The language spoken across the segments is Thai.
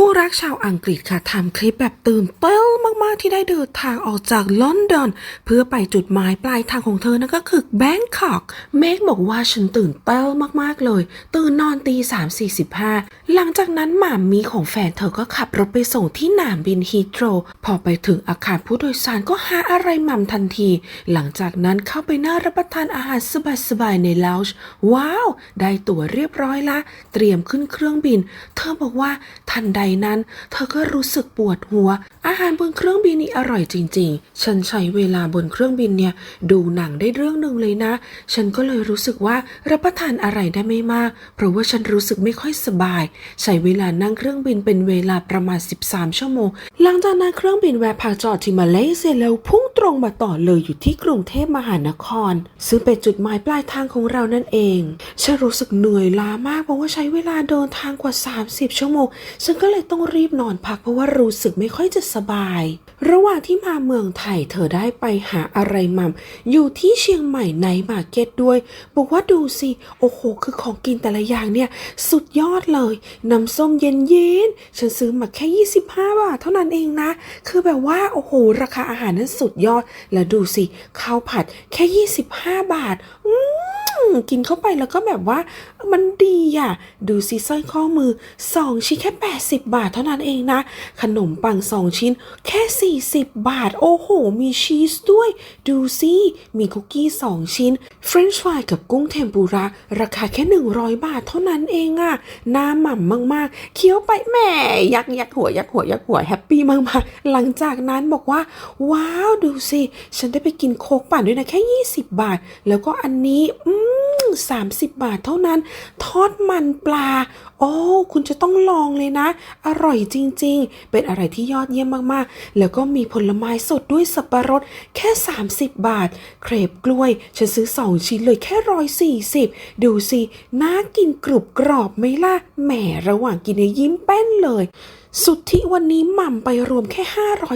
คู่รักชาวอังกฤษค่ะทำคลิปแบบตื่นเต้นมาก ๆ ที่ได้เดินทางออกจากลอนดอน เพื่อไปจุดหมายปลายทางของเธอนั่นก็คือแบงคอกเมกบอกว่าฉันตื่นเต้นมาก ๆ เลย ตื่นนอนตีสามสี่สิบห้าหลังจากนั้นหม่ามีของแฟนเธอก็ขับรถไปส่งที่หนามบินฮีโตรพอไปถึงอาคารผู้โดยสารก็หาอะไรหม่ำทันที หลังจากนั้นเข้าไปน่ารับประทานอาหารสบาย ๆ ในลาวช์ว้าว ได้ตั๋วเรียบร้อยละ เตรียมขึ้นเครื่องบิน เธอบอกว่าทันใดนั้น เธอก็รู้สึกปวดหัว อาหารบนเครื่องบินนี่อร่อยจริง ๆ ฉันใช้เวลาบนเครื่องบินเนี่ย ดูหนังได้เรื่องหนึ่งเลยนะ ฉันก็เลยรู้สึกว่ารับประทานอะไรได้ไม่มาก เพราะว่าฉันรู้สึกไม่ค่อยสบาย ใช้เวลานั่งเครื่องบินเป็นเวลาประมาณ 13 ชั่วโมง หลังจากนั้นเครื่องบินแวะพักจอดที่มาเลเซียแล้วพุ่งตรงมาต่อเลยอยู่ที่กรุงเทพมหานคร ซึ่งเป็นจุดหมายปลายทางของเรานั่นเอง ฉันรู้สึกเหนื่อยล้ามากเพราะว่าใช้เวลาเดินทางกว่า 30 ชั่วโมง ฉันก็เลยต้องรีบนอนพักเพราะว่ารู้สึกไม่ค่อยจะสบาย ระหว่างที่มาเมืองไทยเธอได้ไปหาอะไรมัมอยู่ที่เชียงใหม่ในมาร์เก็ตด้วย บอกว่าดูสิ โอ้โห คือของกินแต่ละอย่างเนี่ย สุดยอดเลย น้ำส้มเย็นๆฉันซื้อมาแค่ 25 บาทเท่านั้นเองนะ คือแบบว่า โอ้โห ราคาอาหารนั้นสุดยอด แล้วดูสิข้าวผัดแค่ 25 บาท อืมกินเข้าไปแล้วก็แบบว่ามันดีอะ ดูสิสร้อยข้อมือ2ชิ้นแค่ 80 บาทเท่านั้นเองนะ ขนมปัง2ชิ้น แค่ 40 บาท โอ้โห มีชีสด้วย ดูสิมีคุกกี้2ชิ้นเฟรนช์ฟรายกับกุ้งเทมปุระราคาแค่ 100 บาทเท่านั้นเองอะน้าหม่ำมากๆ เคี้ยวไปแหมยักยักหัวยักหัวยักหัวแฮปปี้มากๆ หลังจากนั้นบอกว่า ว้าวดูสิฉันได้ไปกินโคกปั่นด้วยนะแค่ 20 บาท แล้วก็อันนี้อืม 30 บาทเท่านั้น ทอดมันปลา โอ้ คุณจะต้องลองเลยนะ อร่อยจริง ๆ เป็นอะไรที่ยอดเยี่ยมมากๆ แล้วก็มีผลไม้สดด้วยสับปะรดแค่ 30 บาท เครปกล้วย ฉันซื้อ 2 ชิ้นเลยแค่ร้อยสี่สิบดูสิน่ากินกรุบกรอบไหมล่ะ แหมระหว่างกินยยิ้มแป้นเลยสุดที่วันนี้หม่ำไปรวมแค่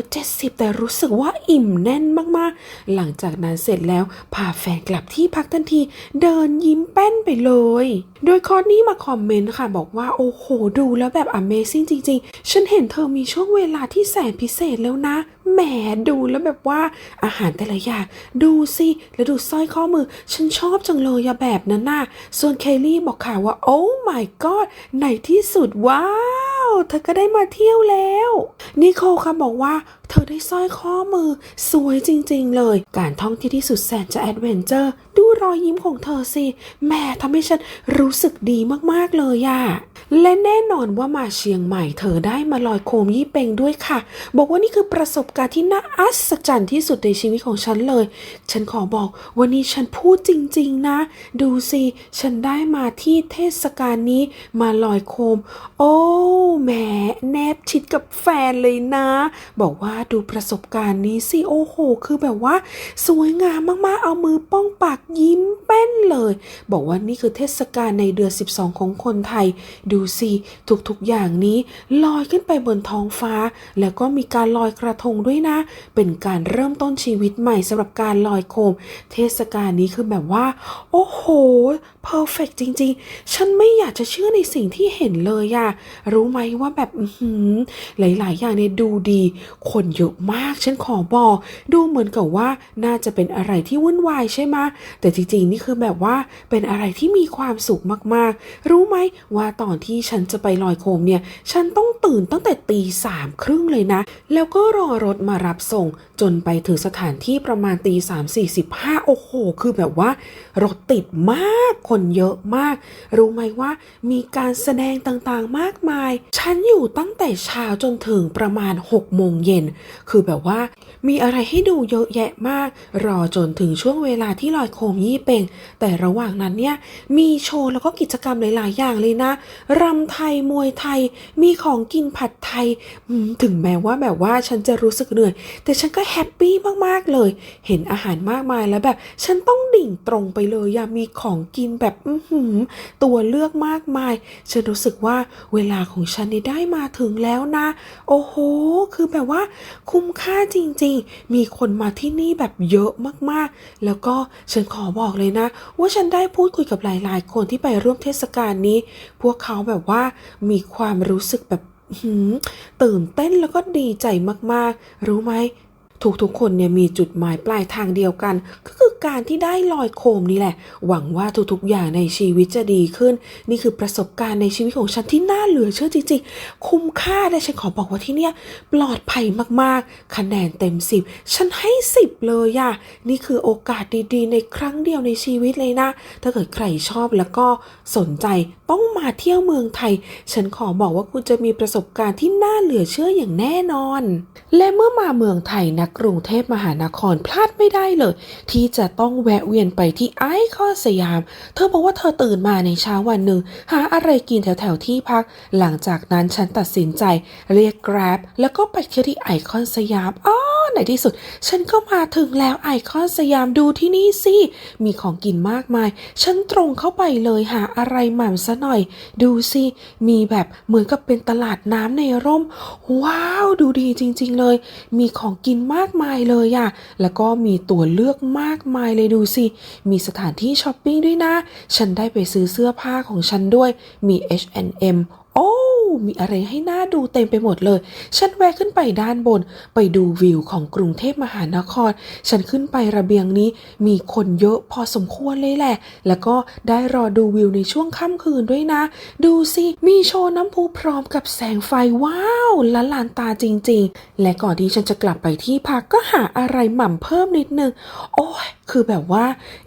570 แต่รู้สึกว่าอิ่มแน่นมากๆ หลังจากนั้นเสร็จแล้วพาแฟนกลับที่พักทันที เดินยิ้มแป้นไปเลย โดยคอนนี่มาคอมเมนต์ค่ะบอกว่าโอ้โหดูแล้วแบบ Amazing จริง ๆ ฉันเห็นเธอมีช่วงเวลาที่แสนพิเศษแล้วนะแหมดูแล้วแบบว่าอาหารแต่ละอย่างดูสิแล้วดูสร้อยข้อมือ ฉันชอบจังเลยอะแบบนั้นน่ะส่วนเคลลี่บอกค่ะว่า โอ้ my god ในที่สุดว้าวเธอก็ได้มาเที่ยวแล้วนิโคลค่ะบอกว่าเธอได้สร้อยข้อมือ สวยจริง ๆ เลย การท่องเที่ยวที่สุดแสนจะแอดเวนเจอร์ดู รอยยิ้มของเธอสิแม่ทำให้ฉันรู้สึกดีมากๆเลยอะและแน่นอนว่ามาเชียงใหม่เธอได้มาลอยโคมยี่เปงด้วยค่ะ บอกว่านี่คือประสบการณ์ที่น่าอัศจรรย์ที่สุดในชีวิตของฉันเลย ฉันขอบอกวันนี้ฉันพูดจริง ๆ นะ ดูสิฉันได้มาที่เทศกาลนี้มาลอยโคม โอ้แหมแนบชิดกับแฟนเลยนะ บอกว่าดูประสบการณ์นี้สิโอ้โห คือแบบว่า สวยงามมากๆเอามือป้องปากยิ้มแป้นเลย บอกว่านี่คือเทศกาลในเดือน 12 ของคนไทย ดูสิทุกๆอย่างนี้ลอยขึ้นไปบนท้องฟ้า แล้วก็มีการลอยกระทงด้วยนะ เป็นการเริ่มต้นชีวิตใหม่สำหรับการลอยโคม เทศกาลนี้คือแบบว่า โอ้โหเพอร์เฟกจริง ๆ ฉันไม่อยากจะเชื่อในสิ่งที่เห็นเลยอะรู้ไหมว่าแบบหือหลาย ๆ อย่างเนี่ยดูดี คนเยอะมาก ฉันขอบอก ดูเหมือนกับว่าน่าจะเป็นอะไรที่วุ่นวายใช่ไหมแต่จริงๆ นี่คือแบบว่าเป็นอะไรที่มีความสุขมากๆ รู้ไหมว่าตอนที่ฉันจะไปลอยโคมเนี่ย ฉันต้องตื่นตั้งแต่ตีสามครึ่งเลยนะ แล้วก็รอรถมารับส่ง จนไปถึงสถานที่ประมาณตีสามสี่สิบห้าโอ้โห คือแบบว่ารถติดมาก คนเยอะมาก รู้ไหมว่ามีการแสดงต่างๆ มากมาย ฉันอยู่ตั้งแต่เช้าจนถึงประมาณ6โมงเย็น คือแบบว่ามีอะไรให้ดูเยอะแยะมาก รอจนถึงช่วงเวลาที่ลอยโคมยี่เป่ง แต่ระหว่างนั้นเนี่ยมีโชว์แล้วก็กิจกรรมหลาย ๆ อย่างเลยนะรำไทยมวยไทยมีของกินผัดไทยถึงแม้ว่าแบบว่าฉันจะรู้สึกเหนื่อย แต่ฉันก็แฮปปี้มาก ๆ เลย เห็นอาหารมากมายแล้วแบบ ฉันต้องดิ่งตรงไปเลยอย่ามีของกินแบบอื้อหือตัวเลือกมากมาย ฉันรู้สึกว่าเวลาของฉันนี่ได้มาถึงแล้วนะ โอ้โห คือแบบว่า คุ้มค่าจริง ๆ มีคนมาที่นี่แบบเยอะมาก ๆ แล้วก็ฉันขอบอกเลยนะ ว่าฉันได้พูดคุยกับหลาย ๆ คนที่ไปร่วมเทศกาลนี้ พวกเขาแบบว่ามีความรู้สึกแบบหืตื่นเต้นแล้วก็ดีใจมาก ๆ รู้ไหมทุกๆคนเนี่ยมีจุดหมายปลายทางเดียวกัน ก็คือ การที่ได้ลอยโคมนี่แหละ หวังว่าทุกๆอย่างในชีวิตจะดีขึ้น นี่คือประสบการณ์ในชีวิตของฉันที่น่าเหลือเชื่อจริงๆ คุ้มค่าและฉันขอบอกว่าที่เนี่ยปลอดภัยมากๆ คะแนนเต็ม 10 ฉันให้ 10 เลยอะนี่คือโอกาสดีๆ ในครั้งเดียวในชีวิตเลยนะ ถ้าเกิดใครชอบแล้วก็สนใจ ต้องมาเที่ยวเมืองไทย ฉันขอบอกว่าคุณจะมีประสบการณ์ที่น่าเหลือเชื่ออย่างแน่นอน และเมื่อมาเมืองไทยนะกรุงเทพมหานครพลาดไม่ได้เลย ที่จะต้องแวะเวียนไปที่ไอคอนสยาม เธอบอกว่าเธอตื่นมาในเช้าวันหนึ่ง หาอะไรกินแถวๆที่พัก หลังจากนั้นฉันตัดสินใจ เรียก Grab แล้วก็ไปเที่ยวที่ไอคอนสยามอ๋อในที่สุด ฉันก็มาถึงแล้วไอคอนสยามดูที่นี่สิมีของกินมากมาย ฉันตรงเข้าไปเลยหาอะไรหม่ำซะหน่อย ดูสิ มีแบบเหมือนกับเป็นตลาดน้ำในร่ม ว้าว ดูดีจริง ๆเลย มีของกินมากมายเลยอะแล้วก็มีตัวเลือกมากมายเลยดูสิ มีสถานที่ช้อปปิ้งด้วยนะ ฉันได้ไปซื้อเสื้อผ้าของฉันด้วย มี H&M โอ้ มีอะไรให้หน่าดูเต็มไปหมดเลย ฉันแวะขึ้นไปด้านบน ไปดูวิวของกรุงเทพมหานคร ฉันขึ้นไประเบียงนี้ มีคนเยอะพอสมควรเลยแหละ แล้วก็ได้รอดูวิวในช่วงค่ำคืนด้วยนะ ดูสิ มีโชว์น้ำพุพร้อมกับแสงไฟว้าวละลานตาจริง ๆ และก่อนที่ฉันจะกลับไปที่พักก็หาอะไรหม่ำเพิ่มนิดนึง โอ้ยคือแบบว่า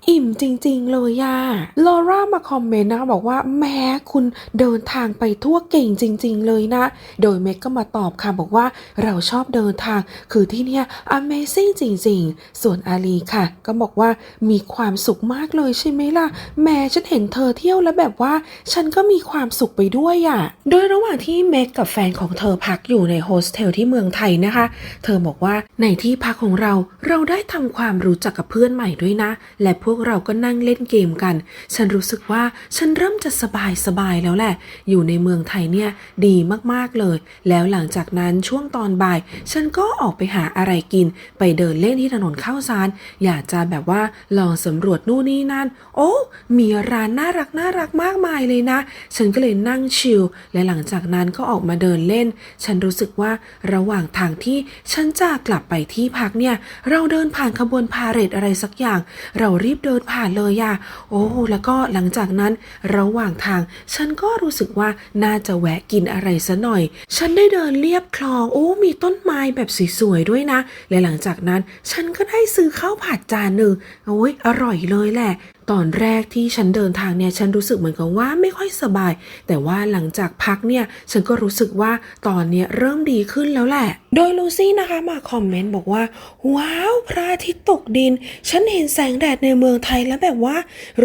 อิ่มจริง ๆ เลยอะลอร่ามาคอมเมนต์นะคะบอกว่าแม้คุณเดินทางไปทั่วเก่งจริง ๆ เลยนะ โดยเมกก็มาตอบค่ะบอกว่าเราชอบเดินทาง คือที่เนี่ย Amazing จริง ๆ ส่วนอาลีค่ะ ก็บอกว่ามีความสุขมากเลยใช่ไหมล่ะ แม้ฉันเห็นเธอเที่ยวแล้วแบบว่า ฉันก็มีความสุขไปด้วยอะโดยระหว่างที่เมกกับแฟนของเธอพักอยู่ในโฮสเทลที่เมืองไทยนะคะ เธอบอกว่าในที่พักของเราเราได้ทำความรู้จักกับเพื่อนใหม่ด้วยนะ และพวกเราก็นั่งเล่นเกมกัน ฉันรู้สึกว่าฉันเริ่มจะสบายสบายแล้วแหละ อยู่ในเมืองไทยเนี่ยดีมากๆเลย แล้วหลังจากนั้นช่วงตอนบ่าย ฉันก็ออกไปหาอะไรกิน ไปเดินเล่นที่ถนนข้าวสาร อยากจะแบบว่าลองสำรวจนู่นนี่นั่น โอ้ มีร้านน่ารักน่ารักมากมายเลยนะ ฉันก็เลยนั่งชิล และหลังจากนั้นก็ออกมาเดินเล่น ฉันรู้สึกว่าระหว่างทางที่ฉันจะกลับไปที่พักเนี่ย เราเดินผ่านขบวนพาเหรดอะไรสักอย่าง เรารีบเดินผ่านเลยอะโอ้แล้วก็หลังจากนั้นระหว่างทาง ฉันก็รู้สึกว่าน่าจะแวะกินอะไรซะหน่อย ฉันได้เดินเลียบคลอง โอ้ มีต้นไม้แบบสวยๆด้วยนะ และหลังจากนั้น ฉันก็ได้ซื้อข้าวผัดจานหนึ่งโอ้ยอร่อยเลยแหละตอนแรกที่ฉันเดินทางเนี่ยฉันรู้สึกเหมือนกับว่าไม่ค่อยสบาย แต่ว่าหลังจากพักเนี่ยฉันก็รู้สึกว่าตอนเนี้ยเริ่มดีขึ้นแล้วแหละ โดยลูซี่นะคะมาคอมเมนต์บอกว่า ว้าวพระอาทิตย์ตกดิน ฉันเห็นแสงแดดในเมืองไทยแล้วแบบว่า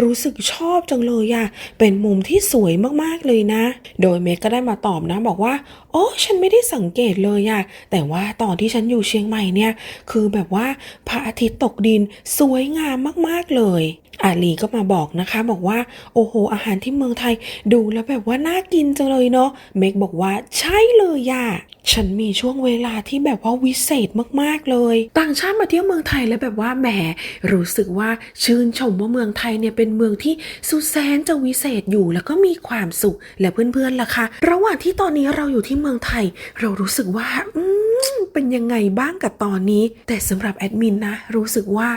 รู้สึกชอบจังเลยอะเป็นมุมที่สวยมากๆเลยนะ โดยเมกก็ได้มาตอบนะบอกว่า โอ้ฉันไม่ได้สังเกตเลยอะแต่ว่าตอนที่ฉันอยู่เชียงใหม่เนี่ยคือแบบว่าพระอาทิตย์ตกดินสวยงามมากๆเลย อาลีก็มาบอกนะคะ บอกว่าโอ้โห อาหารที่เมืองไทยดูแล้วแบบว่าน่ากินจังเลยเนาะเมกบอกว่าใช่เลยย่ะฉันมีช่วงเวลาที่แบบว่าวิเศษมากๆเลย ต่างชาติมาเที่ยวเมืองไทยแล้วแบบว่าแหมรู้สึกว่าชื่นชมว่าเมืองไทยเนี่ยเป็นเมืองที่สุดแสนจะวิเศษอยู่แล้วก็มีความสุขและเพื่อนๆล่ะคะระหว่างที่ตอนนี้เราอยู่ที่เมืองไทย เรารู้สึกว่า อืมเป็นยังไงบ้างกับตอนนี้ แต่สำหรับแอดมินนะ รู้สึกว่า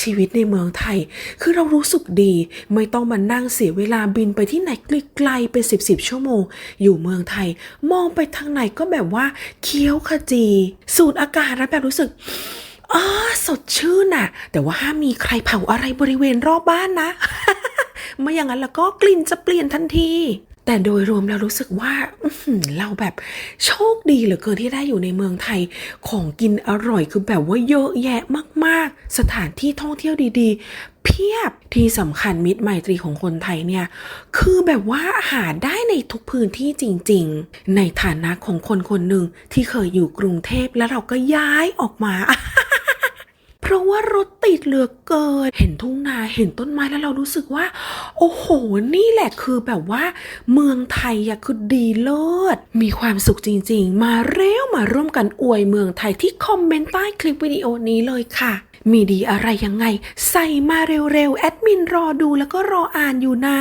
ชีวิตในเมืองไทย คือเรารู้สึกดี ไม่ต้องมานั่งเสียเวลาบินไปที่ไหนไกลๆเป็นสิบสิบชั่วโมง อยู่เมืองไทย มองไปทางไหนก็แบบว่าเคี้ยวขจี สูดอากาศแล้วแบบรู้สึกอาสดชื่นน่ะ แต่ว่าห้ามมีใครเผาอะไรบริเวณรอบบ้านนะ ไม่อย่างนั้นแล้วก็กลิ่นจะเปลี่ยนทันที แต่โดยรวมเรารู้สึกว่าเราแบบโชคดีเหลือเกินที่ได้อยู่ในเมืองไทยของกินอร่อยคือแบบว่าเยอะแยะมาก ๆ สถานที่ท่องเที่ยวดีๆ เพียบที่สำคัญมิตรไมตรีของคนไทยเนี่ย คือแบบว่าหาได้ในทุกพื้นที่จริง ๆ ในฐานะของคนคนหนึ่งที่เคยอยู่กรุงเทพแล้วเราก็ย้ายออกมา ราะว่ารถติดเหลือเกิน เห็นทุ่งนาเห็นต้นไม้แล้วเรารู้สึกว่า โอ้โห นี่แหละคือแบบว่า เมืองไทยอะคือดีเลิศ มีความสุขจริง ๆ มาเร็วมาร่วมกันอวยเมืองไทยที่คอมเมนต์ใต้คลิปวิดีโอนี้เลยค่ะ มีดีอะไรยังไง ใส่มาเร็วๆ แอดมินรอดูแล้วก็รออ่านอยู่นะ